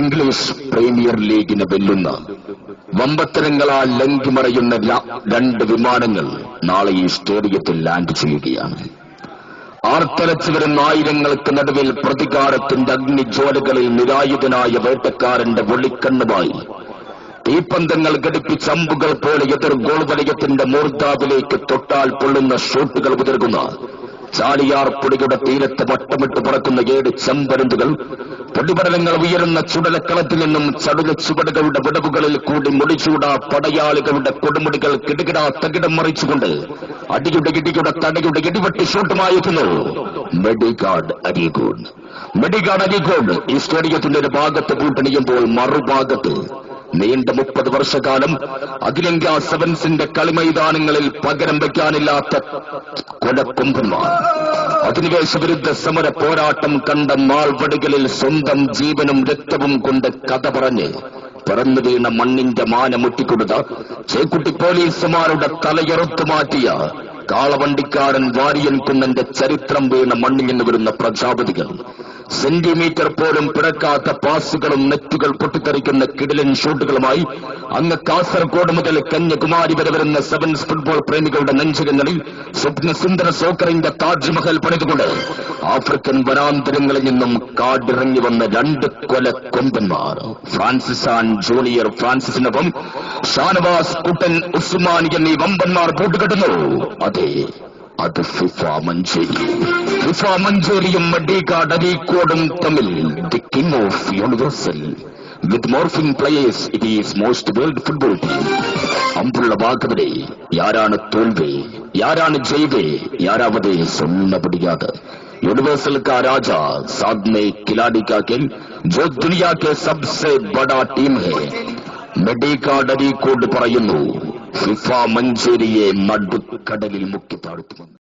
English premier ലീഗിനെ വെല്ലുന്ന വമ്പത്തരങ്ങളാൽ ലംഘിമറയുന്ന ര- രണ്ട് വിമാനങ്ങൾ നാളെ ഈ സ്റ്റേഡിയത്തിൽ ലാൻഡ് ചെയ്യുകയാണ്. ആർത്തരച്ചു വരുന്ന ആയിരങ്ങൾക്ക് നടുവിൽ പ്രതികാരത്തിന്റെ അഗ്നിജ്വാലകളിൽ നിരായുധനായ വേട്ടക്കാരന്റെ വെള്ളിക്കണ്ണുമായി തീപ്പന്തങ്ങൾ ഘടിപ്പിച്ച അമ്പുകൾ പോലെ എതിർ ഗോൾ വലയത്തിന്റെ മൂർധാവിലേക്ക് തൊട്ടാൽ പൊള്ളുന്ന ഷോട്ടുകൾ ഉതിർക്കുന്ന ചാലിയാർ പൊടിയുടെ തീരത്ത് വട്ടമിട്ട് പറക്കുന്ന ഏഴ് ചെമ്പരുന്തുകൾ പൊടിപടലങ്ങൾ ഉയരുന്ന ചുടലക്കളത്തിൽ നിന്നും ചടുക ചുവടുകളുടെ വിടവുകളിൽ കൂടി മുടിച്ചൂട പടയാളികളുടെ കൊടുമുടികൾ കിടുകിട തകിടം മറിച്ചുകൊണ്ട് അടിയുടെ ഇടിയുടെ തടയുടെ ഇടിവെട്ടി ഷൂട്ടുമായിരുന്നു മെഡിഗാർഡ് അരീഗോഡ് മെഡിഗാർഡ് അരീഗോഡ് ഈ സ്റ്റേഡിയത്തിന്റെ ഒരു ഭാഗത്ത് കൂട്ടണിയുമ്പോൾ മറുഭാഗത്ത് നീണ്ട മുപ്പത് വർഷക്കാലം അഖിലേന്ത്യാ സെവൻസിന്റെ കളിമൈതാനങ്ങളിൽ പകരം വയ്ക്കാനില്ലാത്ത കൊലക്കൊമ്പന്മാർ. അധിനിവേശ വിരുദ്ധ സമര പോരാട്ടം കണ്ട മാൾവടികളിൽ സ്വന്തം ജീവനും രക്തവും കൊണ്ട് കഥ പറഞ്ഞ് പിറന്നു വീണ മണ്ണിന്റെ മാനമുട്ടിക്കൊടുത്ത ചേക്കുട്ടി പോലീസുമാരുടെ തലയെറുത്തു മാറ്റിയ കാളവണ്ടിക്കാരൻ വാരിയൻ കുന്നന്റെ ചരിത്രം വീണ മണ്ണിൽ നിന്ന് വരുന്ന പ്രജാപതികൾ സെന്റിമീറ്റർ പോലും പിറക്കാത്ത പാസുകളും നെറ്റുകൾ പൊട്ടിത്തെറിക്കുന്ന കിടിലൻ ഷൂട്ടുകളുമായി അങ്ങ് കാസർഗോഡ് മുതൽ കന്യാകുമാരി വരെ വരുന്ന സെവൻസ് ഫുട്ബോൾ പ്രേമികളുടെ നെഞ്ചകങ്ങളിൽ സ്വപ്നസുന്ദര സോക്കറിന്റെ താജ്മഹൽ പണിതുകൊണ്ട് ആഫ്രിക്കൻ വനാന്തരങ്ങളിൽ നിന്നും കാടിറങ്ങി വന്ന രണ്ട് കൊല കൊമ്പന്മാർ ഫ്രാൻസിസ് ആൻഡ് ജൂനിയർ ഫ്രാൻസിസിനൊപ്പം ഷാനവാസ് കുട്ടൻ ഉസ്മാനി എന്നീ വമ്പന്മാർ കൂട്ടുകെട്ടുന്നു അതെ അത് ഫിഫ മഞ്ചേരി. ഫിഫ മഞ്ചേരിയും മഡീകാട് അരീക്കോടും തമ്മിൽ the king of universal with morphing players it is most world football team. അമ്പുള്ള വാക്കുകളെ ആരാണ് തോൽവേ ആരാണ് ജയ്വേ യാരാവതേ സൊല്ലപടിയാതെ यूनिवर्सल का राजा साधने खिलाड़ी ജോ किल സബ്സെ ബഡാ ടീം सबसे बड़ा टीम है മെഡിക്കാട് അരീക്കോട് പറയുന്നു ഫിഫ മഞ്ചേരിയെ നടുക്കടലിൽ മുക്കി താഴ്ത്തുമെന്ന്.